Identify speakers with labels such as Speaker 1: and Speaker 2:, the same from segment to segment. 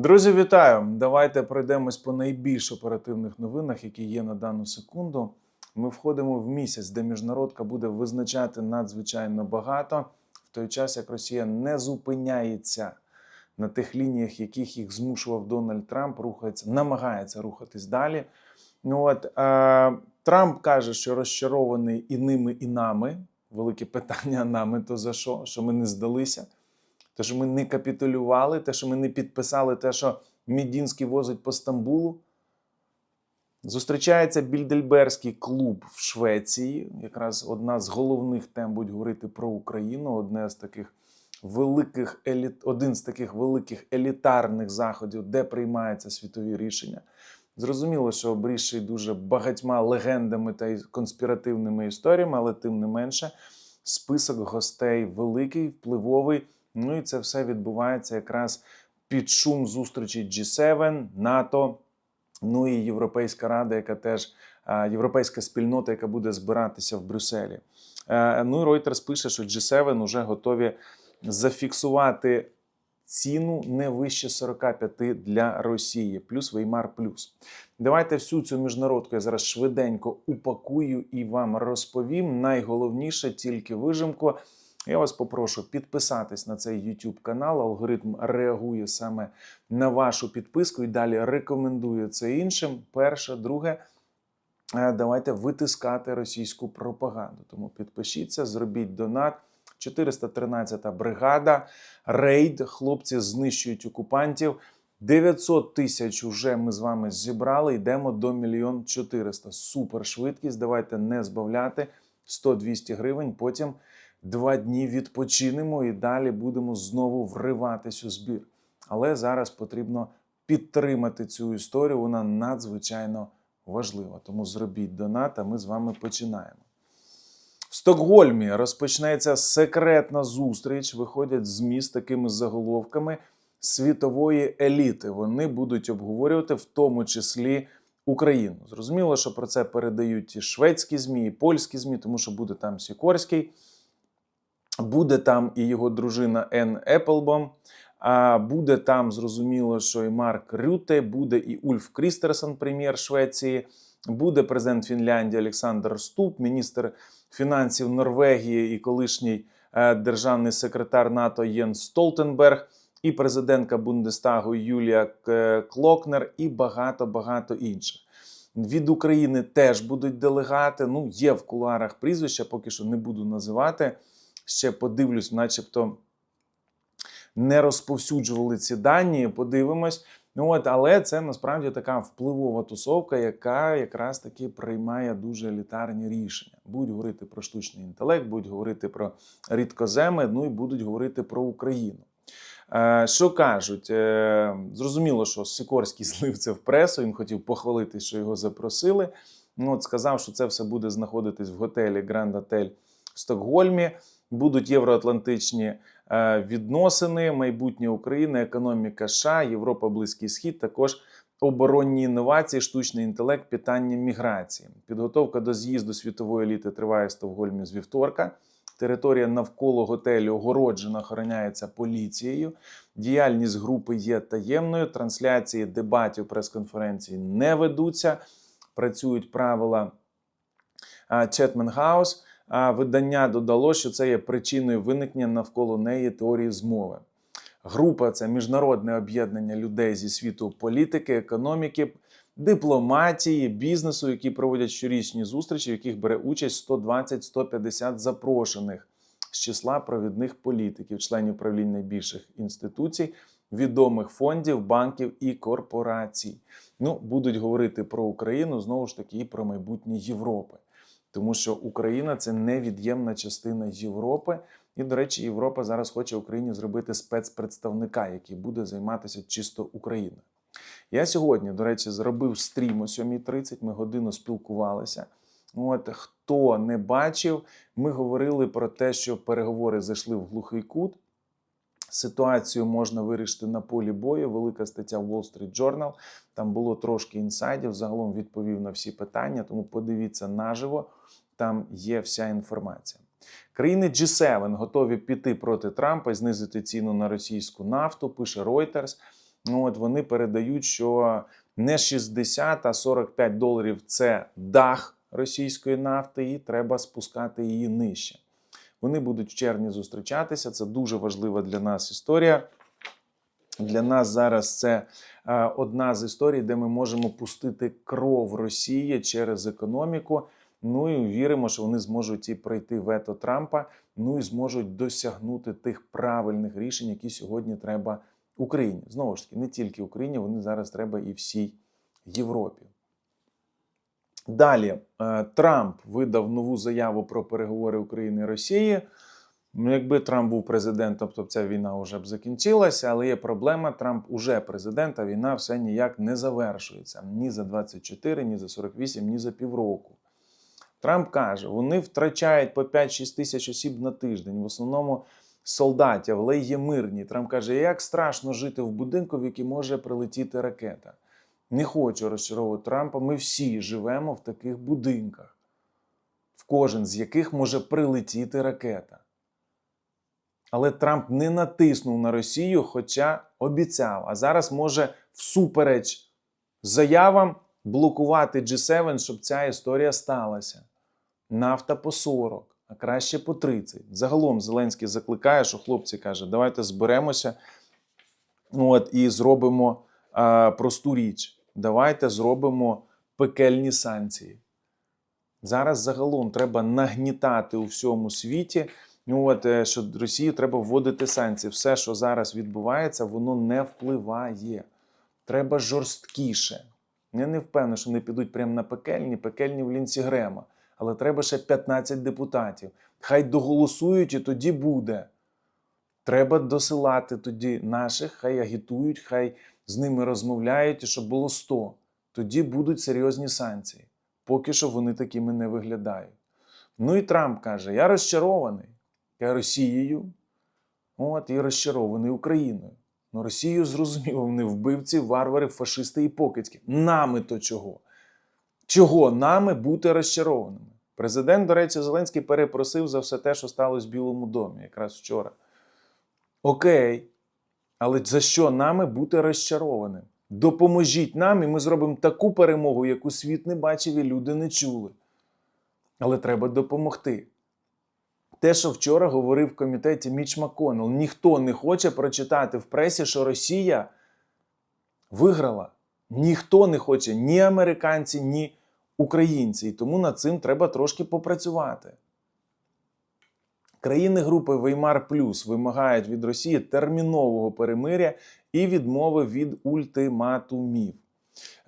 Speaker 1: Друзі, вітаю! Давайте пройдемось по найбільш оперативних новинах, які є на дану секунду. Ми входимо в місяць, де міжнародка буде визначати надзвичайно багато, в той час як Росія не зупиняється на тих лініях, яких їх змушував Дональд Трамп, рухається, намагається рухатись далі. Ну от е, Трамп каже, що розчарований і ними, і нами. Велике питання нами то за що? Що ми не здалися. Те, що ми не капітулювали, те, що ми не підписали те, що Мідінський возить по Стамбулу. Зустрічається Більдельберський клуб в Швеції. Якраз одна з головних тем будуть говорити про Україну. Одне з таких великих еліт, один з таких великих елітарних заходів, де приймаються світові рішення. Зрозуміло, що обрізший дуже багатьма легендами та конспіративними історіями, але тим не менше, список гостей великий, впливовий. Ну і це все відбувається якраз під шум зустрічі G7, НАТО, ну і Європейська Рада, яка теж європейська спільнота, яка буде збиратися в Брюсселі. Е, Ну і Reuters пише, що G7 вже готові зафіксувати ціну не вище 45 для Росії, плюс Веймар плюс. Давайте всю цю міжнародку я зараз швиденько упакую і вам розповім. Найголовніше тільки вижимку. Я вас попрошу підписатись на цей YouTube канал. Алгоритм реагує саме на вашу підписку і далі рекомендує це іншим. Перше, друге, е, давайте витискати російську пропаганду. Тому підпишіться, зробіть донат. 413 бригада, рейд. Хлопці знищують окупантів. 900 тисяч уже ми з вами зібрали. Йдемо до мільйон 400. Супер швидкість. Давайте не збавляти 100-200 гривень. Потім два дні відпочинемо і далі будемо знову вриватись у збір. Але зараз потрібно підтримати цю історію. Вона надзвичайно важлива. Тому зробіть донат, а ми з вами починаємо. В Стокгольмі розпочнеться секретна зустріч. Виходять ЗМІ з такими заголовками світової еліти. Вони будуть обговорювати в тому числі Україну. Зрозуміло, що про це передають і шведські ЗМІ, і польські ЗМІ, тому що буде там Сікорський, буде там і його дружина Ен Еплбом. А буде там зрозуміло, що і Марк Рюте, буде і Ульф Крістерсон, прем'єр Швеції, буде президент Фінляндії Олександр Ступ, міністр фінансів Норвегії і колишній е, державний секретар НАТО Єн Столтенберг, і президентка Бундестагу Юлія Клокнер, і багато багато інших. Від України теж будуть делегати. Ну, є в кулуарах прізвища, поки що не буду називати. Ще подивлюсь, начебто не розповсюджували ці дані. Подивимось. Ну от, але це насправді така впливова тусовка, яка якраз таки приймає дуже елітарні рішення. Будуть говорити про штучний інтелект, будуть говорити про рідкоземи, ну і будуть говорити про Україну. Е, Що кажуть? Е, Зрозуміло, що Сікорський злив це в пресу. Він хотів похвалити, що його запросили. Ну, от сказав, що це все буде знаходитись в готелі Гранд Отель в Стокгольмі. Будуть євроатлантичні е, відносини, майбутнє України, економіка США, Європа, Близький Схід, також оборонні інновації, штучний інтелект, питання міграції. Підготовка до з'їзду світової еліти триває в Стокгольмі з вівторка. Територія навколо готелю огороджена, охороняється поліцією. Діяльність групи є таємною. Трансляції дебатів прес-конференції не ведуться. Працюють правила Четмен Хаус. А видання додало, що це є причиною виникнення навколо неї теорії змови. Група це міжнародне об'єднання людей зі світу політики, економіки, дипломатії, бізнесу, які проводять щорічні зустрічі, в яких бере участь 120-150 запрошених з числа провідних політиків, членів правлінь найбільших інституцій, відомих фондів, банків і корпорацій. Ну, будуть говорити про Україну знову ж таки і про майбутнє Європи. Тому що Україна це невід'ємна частина Європи. І, до речі, Європа зараз хоче Україні зробити спецпредставника, який буде займатися чисто Україною. Я сьогодні, до речі, зробив стрім о 7.30, ми годину спілкувалися. От хто не бачив, ми говорили про те, що переговори зайшли в глухий кут. Ситуацію можна вирішити на полі бою. Велика стаття Wall Street Journal. Там було трошки інсайдів. Загалом відповів на всі питання. Тому подивіться наживо, там є вся інформація. Країни G7 готові піти проти Трампа знизити ціну на російську нафту. Пише Reuters. Ну от вони передають, що не 60, а 45 доларів це дах російської нафти, і треба спускати її нижче. Вони будуть в червні зустрічатися. Це дуже важлива для нас історія. Для нас зараз це е, одна з історій, де ми можемо пустити кров Росії через економіку. Ну і віримо, що вони зможуть і пройти вето Трампа, ну і зможуть досягнути тих правильних рішень, які сьогодні треба Україні. Знову ж таки, не тільки Україні, вони зараз треба і всій Європі. Далі е, Трамп видав нову заяву про переговори України і Росії. Ну, Якби Трамп був президентом, то ця війна вже б закінчилася, але є проблема. Трамп уже президент, а війна все ніяк не завершується ні за 24, ні за 48, ні за півроку. Трамп каже, вони втрачають по 5-6 тисяч осіб на тиждень, в основному солдатів, але є мирні. Трамп каже, як страшно жити в будинку, в який може прилетіти ракета. Не хочу розчаровувати Трампа. Ми всі живемо в таких будинках, в кожен з яких може прилетіти ракета. Але Трамп не натиснув на Росію, хоча обіцяв. А зараз може всупереч заявам блокувати G7, щоб ця історія сталася. Нафта по 40, а краще по 30. Загалом Зеленський закликає, що хлопці каже, давайте зберемося от, і зробимо а, просту річ. Давайте зробимо пекельні санкції. Зараз загалом треба нагнітати у всьому світі. Ну от е, що Росії треба вводити санкції. Все, що зараз відбувається, воно не впливає. Треба жорсткіше. Я не впевнений, що вони підуть прямо на пекельні, пекельні в лінці Грема. Але треба ще 15 депутатів. Хай доголосують, і тоді буде. Треба досилати тоді наших, хай агітують, хай з ними розмовляють, і щоб було 100. Тоді будуть серйозні санкції. Поки що вони такими не виглядають. Ну і Трамп каже: я розчарований. Росією, от, і розчарований Україною. Ну, Росію зрозуміло, вони вбивці, варвари, фашисти і покидьки. Нами то чого? Чого нами бути розчарованими? Президент, до речі, Зеленський перепросив за все те, що сталося в Білому домі, якраз вчора. Окей, але за що нами бути розчарованим? Допоможіть нам, і ми зробимо таку перемогу, яку світ не бачив і люди не чули. Але треба допомогти. Те, що вчора говорив в комітеті Міч Маконел, ніхто не хоче прочитати в пресі, що Росія виграла. Ніхто не хоче, ні американці, ні українці. І тому над цим треба трошки попрацювати. Країни групи Веймар Плюс вимагають від Росії термінового перемиря і відмови від ультиматумів.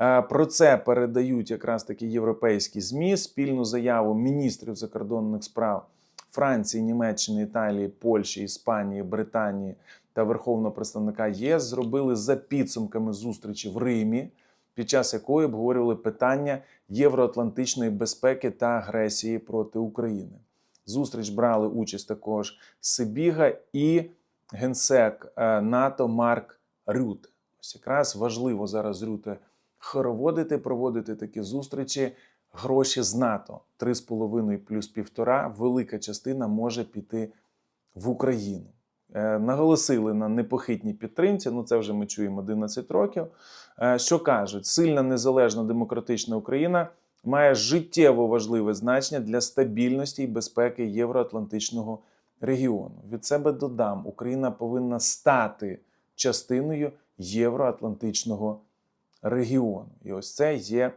Speaker 1: Е, Про це передають якраз такі європейські ЗМІ спільну заяву міністрів закордонних справ Франції, Німеччини, Італії, Польщі, Іспанії, Британії та Верховного представника ЄС зробили за підсумками зустрічі в Римі, під час якої обговорювали питання євроатлантичної безпеки та агресії проти України. Зустріч брали участь також Сибіга і генсек е, НАТО Марк Рют. Ось якраз важливо зараз Рюте хороводити, проводити такі зустрічі. Гроші з НАТО 3,5 плюс 1,5, велика частина може піти в Україну. Е, наголосили на непохитній підтримці. Ну це вже ми чуємо 11 років. Е, що кажуть, сильна незалежна демократична Україна має життєво важливе значення для стабільності і безпеки євроатлантичного регіону. Від себе додам, Україна повинна стати частиною євроатлантичного регіону. І ось це є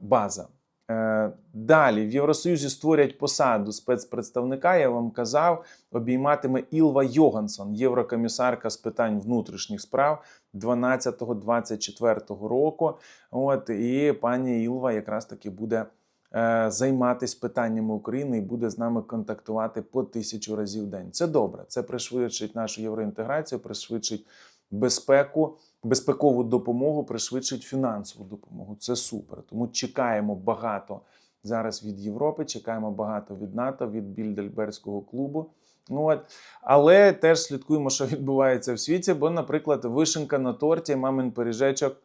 Speaker 1: база. Е, Далі в Євросоюзі створять посаду спецпредставника. Я вам казав, обійматиме Ілва Йогансон, єврокомісарка з питань внутрішніх справ 12-24 року. От і пані Ілва якраз таки буде е, займатися питаннями України і буде з нами контактувати по тисячу разів в день. Це добре. Це пришвидшить нашу євроінтеграцію, пришвидшить безпеку, безпекову допомогу, пришвидшить фінансову допомогу. Це супер. Тому чекаємо багато зараз від Європи, чекаємо багато від НАТО, від Більдельберського клубу. Ну от, але теж слідкуємо, що відбувається в світі. Бо, наприклад, вишенка на торті, мамин пиріжечок.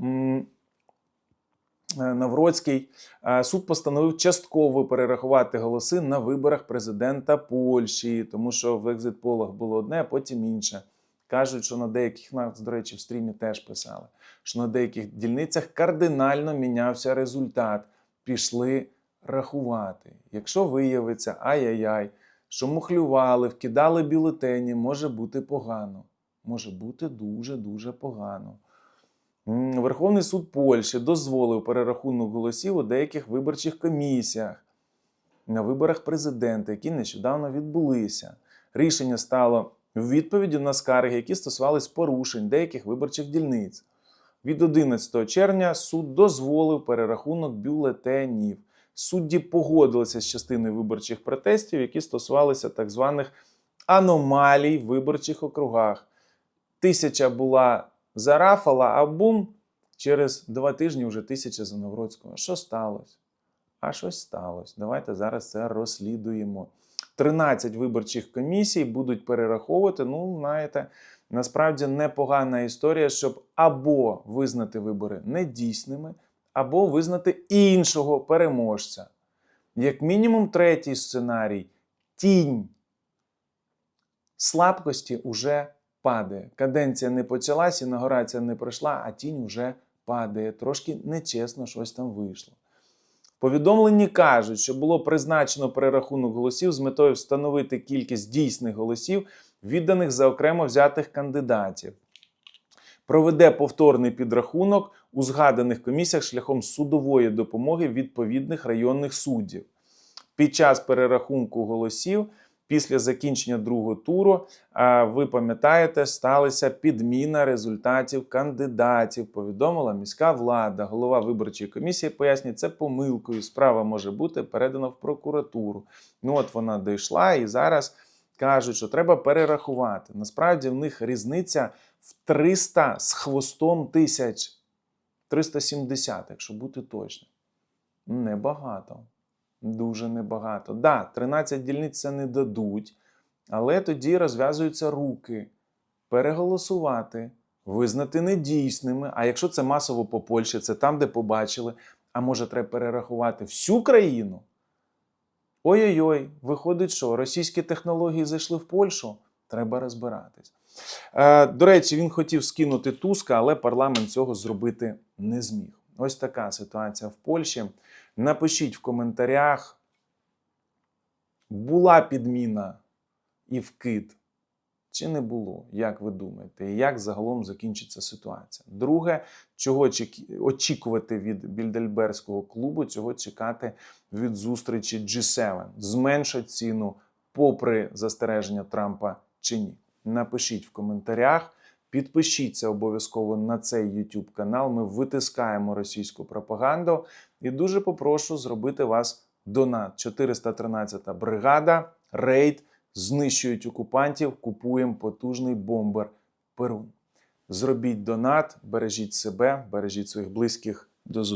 Speaker 1: е, Навроцький е, суд постановив частково перерахувати голоси на виборах президента Польщі, тому що в екзитполах було одне, а потім інше. Кажуть, що на деяких нас, до речі, в стрімі теж писали, що на деяких дільницях кардинально мінявся результат. Пішли рахувати. Якщо виявиться ай-яй-яй, що мухлювали, вкидали бюлетені, може бути погано. Може бути дуже-дуже погано. Верховний суд Польщі дозволив перерахунок голосів у деяких виборчих комісіях на виборах президента, які нещодавно відбулися. Рішення стало відповіддю на скарги, які стосувались порушень деяких виборчих дільниць. Від 11 червня суд дозволив перерахунок бюлетенів. Судді погодилися з частиною виборчих протестів, які стосувалися так званих аномалій в виборчих округах. Тисяча була за Рафала, а бум через два тижні вже тисяча за Новроцького. Що сталося? А щось сталося. Давайте зараз це розслідуємо. 13 виборчих комісій будуть перераховувати. Ну, знаєте, насправді непогана історія, щоб або визнати вибори недійсними, або визнати іншого переможця. Як мінімум, третій сценарій тінь слабкості уже падає. Каденція не почалась, інаугурація не пройшла, а тінь уже падає. Трошки нечесно щось там вийшло. Повідомленні кажуть, що було призначено перерахунок голосів з метою встановити кількість дійсних голосів, відданих за окремо взятих кандидатів. Проведе повторний підрахунок у згаданих комісіях шляхом судової допомоги відповідних районних суддів. Під час перерахунку голосів після закінчення другого туру, ви пам'ятаєте, сталася підміна результатів кандидатів. Повідомила міська влада. Голова виборчої комісії пояснює, це помилкою. Справа може бути передана в прокуратуру. Ну от вона дійшла і зараз кажуть, що треба перерахувати. Насправді в них різниця в 300 з хвостом тисяч. 370, якщо бути точним. Небагато. Дуже небагато. Да, 13 дільниць це не дадуть, але тоді розв'язуються руки переголосувати, визнати недійсними. А якщо це масово по Польщі, це там, де побачили, а може, треба перерахувати всю країну. Ой-ой-ой, виходить, що російські технології зайшли в Польщу. Треба розбиратись. Е, до речі, він хотів скинути Туска, але парламент цього зробити не зміг. Ось така ситуація в Польщі. Напишіть в коментарях, була підміна і вкид, чи не було, як ви думаєте, і як загалом закінчиться ситуація. Друге, чого очікувати від Більдельберського клубу, цього чекати від зустрічі G7. Зменшать ціну попри застереження Трампа чи ні. Напишіть в коментарях. Підпишіться обов'язково на цей YouTube канал. Ми витискаємо російську пропаганду. І дуже попрошу зробити вас донат. 413 бригада, рейд, знищують окупантів, купуємо потужний бомбер Перун. Зробіть донат, бережіть себе, бережіть своїх близьких. До зустрічі.